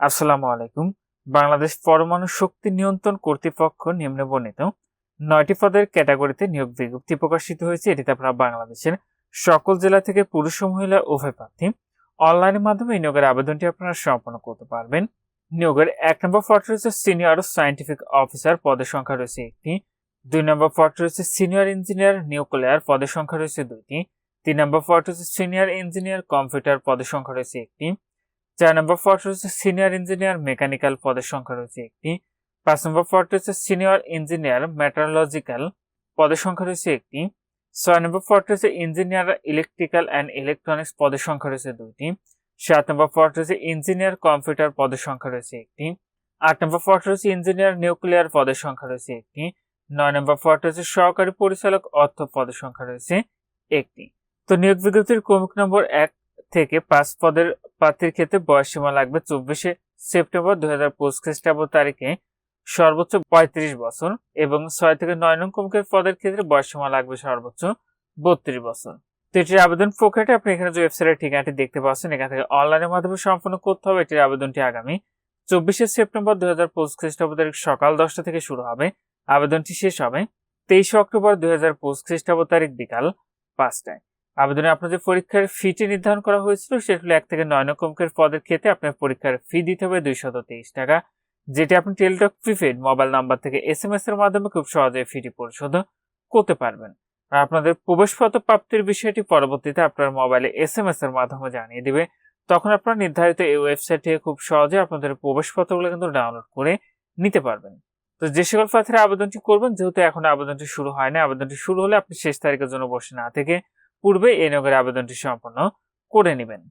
আসসালামু আলাইকুম। বাংলাদেশ পরমাণু শক্তি নিয়ন্ত্রণ কর্তৃপক্ষ নিম্নে বর্ণিত নয়টি পদের ক্যাটাগরিতে নিয়োগ বিজ্ঞপ্তি প্রকাশিত হয়েছে। এটিতে আপনারা বাংলাদেশের সকল জেলা থেকে পুরুষ ও মহিলা উভয় প্রার্থী অনলাইনের মাধ্যমে এই নিয়োগের আবেদনটি আপনারা সম্পন্ন করতে পারবেন। নিয়োগের এক নম্বর পদ রয়েছে সিনিয়র সায়েন্টিফিক অফিসার পদের সংখ্যা রয়েছে একটি। দুই নম্বর পদ রয়েছে সিনিয়র ইঞ্জিনিয়ার নিউক্লিয়ার পদের সংখ্যা রয়েছে দুইটি। তিন নম্বর পদ রয়েছে সিনিয়র ইঞ্জিনিয়ার কম্পিউটার পদের সংখ্যা রয়েছে একটি। চার নম্বর পদ হচ্ছে সিনিয়র ইঞ্জিনিয়ার মেকানিক্যাল পদের সংখ্যা রয়েছে একটি। পাঁচ নম্বর পদ হচ্ছে সিনিয়র ইঞ্জিনিয়ার মেটারোলজিক্যাল পদের সংখ্যা রয়েছে একটি। ছয় নম্বর পদ রয়েছে ইঞ্জিনিয়ার ইলেকট্রিক্যাল অ্যান্ড ইলেকট্রনিক্স পদের সংখ্যা রয়েছে দুইটি। সাত নম্বর পদ রয়েছে ইঞ্জিনিয়ার কম্পিউটার পদের সংখ্যা রয়েছে একটি। আট নম্বর পদ রয়েছে ইঞ্জিনিয়ার নিউক্লিয়ার পদের সংখ্যা রয়েছে একটি। নয় নম্বর পদ হচ্ছে সহকারী পরিচালক অর্থ পদের সংখ্যা রয়েছে একটি। তো নিয়োগ বিজ্ঞপ্তির ক্রমিক নম্বর এক থেকে পাঁচ পদের প্রার্থীর ক্ষেত্রে বয়স সীমা লাগবে চব্বিশে সেপ্টেম্বর দুই হাজার পঁচিশ খ্রিস্টাব্দ তারিখে। সর্বোচ্চ পঁয়ত্রিশ বছর এবং ছয় থেকে নয় নং ক্রমিকের পদের ক্ষেত্রে বয়স সীমা লাগবে সর্বোচ্চ বত্রিশ বছর। তো এটির আবেদন প্রক্রিয়াটি আপনি এখানে যে ওয়েবসাইটের ঠিকানাটি দেখতে পাচ্ছেন, এখান থেকে অনলাইনের মাধ্যমে সম্পন্ন করতে হবে। এটির আবেদনটি আগামী চব্বিশে সেপ্টেম্বর দুই হাজার পঁচিশ খ্রিস্টাব্দ তারিখ সকাল দশটা থেকে শুরু হবে। আবেদনটি শেষ হবে তেইশে অক্টোবর দুই হাজার পঁচিশ খ্রিস্টাব্দ তারিখ বিকাল পাঁচটায়। আবেদনে আপনাদের পরীক্ষার ফিটি নির্ধারণ করা হয়েছিল, সেটা হলো এক থেকে নয় নং অঙ্কের পদের ক্ষেত্রে আপনার পরীক্ষার ফি দিতে হবে দুইশত তেইশ টাকা, যেটি আপনি টেলিটক প্রিপেড মোবাইল নাম্বার থেকে এস এম এস এর মাধ্যমে খুব সহজে ফিটি পরিশোধ করতে পারবেন। আর আপনাদের প্রবেশপত্র প্রাপ্তির বিষয়টি পরবর্তীতে আপনার মোবাইলে এস এম এস এর মাধ্যমে জানিয়ে দিবে। তখন আপনারা নির্ধারিত এই ওয়েবসাইট থেকে খুব সহজে আপনাদের প্রবেশপত্রগুলো কিন্তু ডাউনলোড করে নিতে পারবেন। তো যে সকল প্রার্থীরা আবেদনটি করবেন, যেহেতু এখন আবেদনটি শুরু হয়নি, আবেদনটি শুরু হলে আপনি শেষ তারিখের জন্য বসে না থেকে পূর্বে এই নিয়োগের আবেদনটি সম্পন্ন করে নেবেন।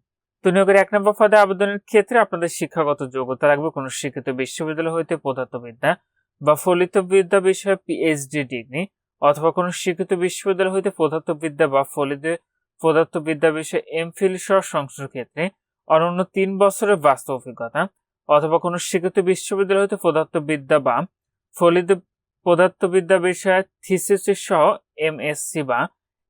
তো নিয়োগের এক নম্বর পদে আবেদনের ক্ষেত্রে আপনাদের শিক্ষাগত যোগ্যতা লাগবে। কোনো শিক্ষিত বিশ্ববিদ্যালয় হইতে পদার্থবিদ্যা বা ফলিত বিদ্যা বিষয়ে পিএইচডি ডিগ্রি অথবা কোনো শিক্ষিত বিশ্ববিদ্যালয় হইতে পদার্থবিদ্যা বা ফলিত পদার্থবিদ্যা বিষয়ে এমফিল সহ সংশ্লিষ্ট ক্ষেত্রে অনন্য তিন বছরের বাস্তব অভিজ্ঞতা অথবা কোনো শিক্ষিত বিশ্ববিদ্যালয় হইতে পদার্থবিদ্যা বা ফলিত পদার্থবিদ্যা বিষয়ে থিসিস সহ এমএসসি বা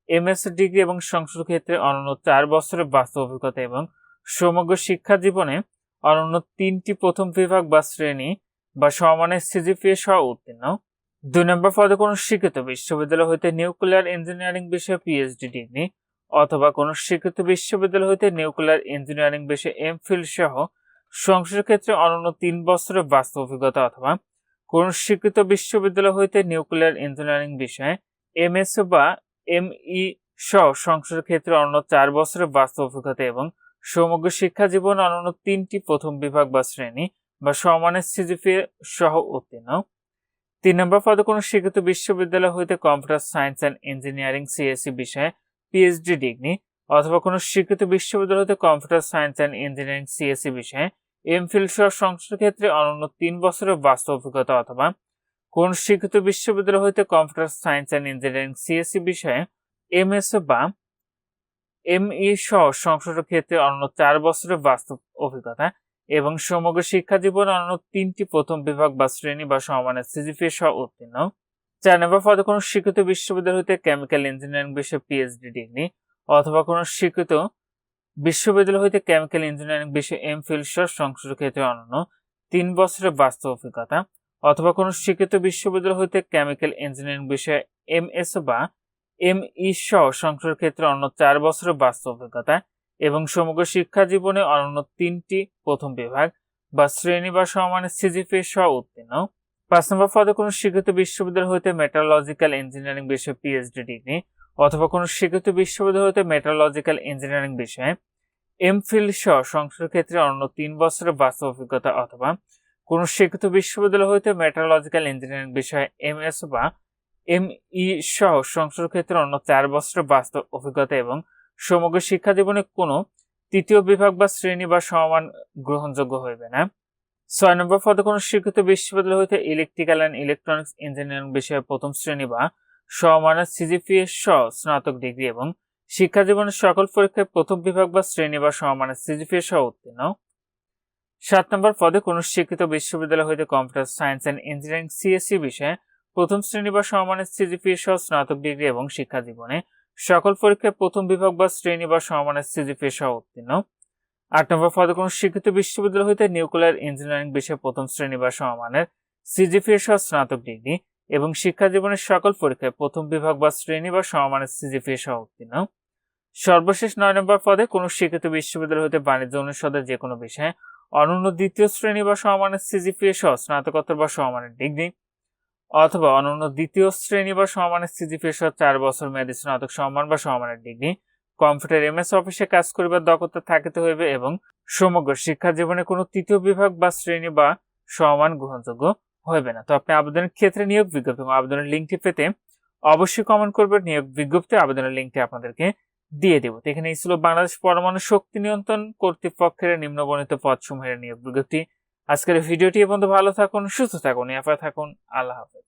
এমএস ডিগ্রি এবং সংস্কৃত ক্ষেত্রে অনন্য চার বছরের বাস্তব অভিজ্ঞতা এবং সমগ্র শিক্ষা জীবনে অনন্য তিনটি প্রথম বিভাগ বা শ্রেণি বা সমানের সিজিপিএ সহ উত্তীর্ণ। দুই নম্বর পদে কোনো শিক্ষিত বিশ্ববিদ্যালয় হইতে নিউক্লিয়ার ইঞ্জিনিয়ারিং বিষয়ে পিএইচডি ডিগ্রি অথবা কোনো শিক্ষিত বিশ্ববিদ্যালয় হইতে নিউক্লিয়ার ইঞ্জিনিয়ারিং বিষয়ে এমফিল সহ সংস্কৃত ক্ষেত্রে অনন্য তিন বছরের বাস্তব অভিজ্ঞতা অথবা কোন স্বীকৃত বিশ্ববিদ্যালয় হইতে নিউক্লিয়ার ইঞ্জিনিয়ারিং বিষয়ে এমএস বা এমই সহ সংসদের ক্ষেত্রে অন্য চার বছরের বাস্তব অভিজ্ঞতা এবং সমগ্র শিক্ষা জীবন অনন্য তিনটি প্রথম বিভাগ বা শ্রেণি বা সমানের সিজিপি সহ উত্তীর্ণ। তিন নম্বর পদে কোনো স্বীকৃত বিশ্ববিদ্যালয় হইতে computer science and engineering CSC বিষয়ে পিএইচডি ডিগ্রি অথবা কোনো স্বীকৃত বিশ্ববিদ্যালয় হতে computer science and engineering CSC বিষয়ে এমফিল সহ সংসদ ক্ষেত্রে অনন্য তিন বছরের বাস্তব অভিজ্ঞতা অথবা কোন স্বীকৃত বিশ্ববিদ্যালয় হইতে computer science and engineering CSC বিষয়ে এমএস বা এমই সহ সংসদ ক্ষেত্রে অন্য চার বছরের বাস্তব অভিজ্ঞতা এবং সমগ্র শিক্ষা জীবন অন্য তিনটি প্রথম বিভাগ বা শ্রেণি বা সমানের সিজিপি সহ উত্তীর্ণ। চার নম্বর পদে কোনো স্বীকৃত বিশ্ববিদ্যালয় হইতে কেমিক্যাল ইঞ্জিনিয়ারিং বিষয়ে পিএইচডি ডিগ্রি অথবা কোনো স্বীকৃত বিশ্ববিদ্যালয় হইতে কেমিক্যাল ইঞ্জিনিয়ারিং বিষয়ে এম ফিল সহ সংসদ ক্ষেত্রে অন্য তিন বছরের বাস্তব অভিজ্ঞতা। অথবা কোনো স্বীকৃত বিশ্ববিদ্যালয় হইতে কেমিক্যাল ইঞ্জিনিয়ারিং বিষয়ে এম এস বা এম ই সহ সংসদ ক্ষেত্রে অন্য চার বছরের বাস্তব অভিজ্ঞতা এবং সমগ্র শিক্ষা জীবনে অনন্য তিনটি প্রথম বিভাগ বা শ্রেণি বা সমানের সিজিপি সহ উত্তীর্ণ। পাঁচ নম্বর পদে কোনো স্বীকৃত বিশ্ববিদ্যালয় হইতে মেটারোলজিক্যাল ইঞ্জিনিয়ারিং বিষয়ে পিএইচডি ডিগ্রি অথবা কোনো স্বীকৃত বিশ্ববিদ্যালয় হইতে মেটারোলজিক্যাল ইঞ্জিনিয়ারিং বিষয়ে এমফিল সহ সংসদ ক্ষেত্রে অন্য তিন বছরের বাস্তব অভিজ্ঞতা অথবা কোন স্বীকৃত বিশ্ববিদ্যালয় হইতে মেট্রোলজিক্যাল ইঞ্জিনিয়ারিং বিষয়ে এমএস বা এম ই সহ সংসদ ক্ষেত্রে অন্য চার বছরের বাস্তব অভিজ্ঞতা এবং সমগ্র শিক্ষা জীবনে কোনো তৃতীয় বিভাগ বা শ্রেণি বা সমান গ্রহণযোগ্য হইবে না। ছয় নম্বর পদে কোনো স্বীকৃত বিশ্ববিদ্যালয় হইতে ইলেকট্রিক্যাল অ্যান্ড ইলেকট্রনিক্স ইঞ্জিনিয়ারিং বিষয়ে প্রথম শ্রেণি বা সমানের সিজিপিএ সহ স্নাতক ডিগ্রি এবং শিক্ষা জীবনের সকল পরীক্ষায় প্রথম বিভাগ বা শ্রেণি বা সমানের সিজিপিএ সহ উত্তীর্ণ। সাত নম্বর পদে কোনো শিক্ষিত বিশ্ববিদ্যালয় হইতে computer science and engineering CSC বিষয়ে প্রথম শ্রেণি বা সমমানের সিজিপি সহ স্নাতক ডিগ্রি এবং শিক্ষা জীবনে সকল পরীক্ষায় প্রথম বিভাগ বা শ্রেণি বা সমমানের সিজিপি সহ উত্তীর্ণ। আট নম্বর পদে কোনো স্বীকৃত বিশ্ববিদ্যালয় হইতে নিউক্লিয়ার ইঞ্জিনিয়ারিং বিষয়ে প্রথম শ্রেণি বা সমমানের সিজিপিএ সহ স্নাতক ডিগ্রি এবং শিক্ষা জীবনের সকল পরীক্ষায় প্রথম বিভাগ বা শ্রেণি বা সমমানের সিজিপিএ সহ উত্তীর্ণ। সর্বশেষ নয় নম্বর পদে কোনো স্বীকৃত বিশ্ববিদ্যালয় হতে বাণিজ্য অনুষদের যে কোনো বিষয়ে অনন্য দ্বিতীয় শ্রেণি বা সমমানের সিজিপিএ সহ স্নাতকোত্তর বা সমমানের ডিগ্রি, অথবা অনন্য দ্বিতীয় শ্রেণি বা সমমানের সিজিপিএ সহ চার বছর মেয়াদী স্নাতক সম্মান বা সমমানের ডিগ্রি, কম্পিউটার এমএস অফিসে কাজ করিবার দক্ষতা থাকিতে হইবে এবং সমগ্র শিক্ষা জীবনে কোনো তৃতীয় বিভাগ বা শ্রেণি বা সমান গ্রহণযোগ্য হইবে না। তো আপনি আবেদনের ক্ষেত্রে নিয়োগ বিজ্ঞপ্তি এবং আবেদনের লিঙ্কটি পেতে অবশ্যই কমেন্ট করবেন। নিয়োগ বিজ্ঞপ্তি আবেদনের লিঙ্কটি আপনাদেরকে দিয়ে দেব। এখানে ছিল বাংলাদেশ পরমাণু শক্তি নিয়ন্ত্রণ কর্তৃপক্ষের নিম্নবর্ণিত পদসমূহের নিয়োগ বিজ্ঞপ্তি। আজকের ভিডিওটি পর্যন্ত ভালো থাকুন, সুস্থ থাকুন ইয়াফা থাকুন। আল্লাহ হাফেজ।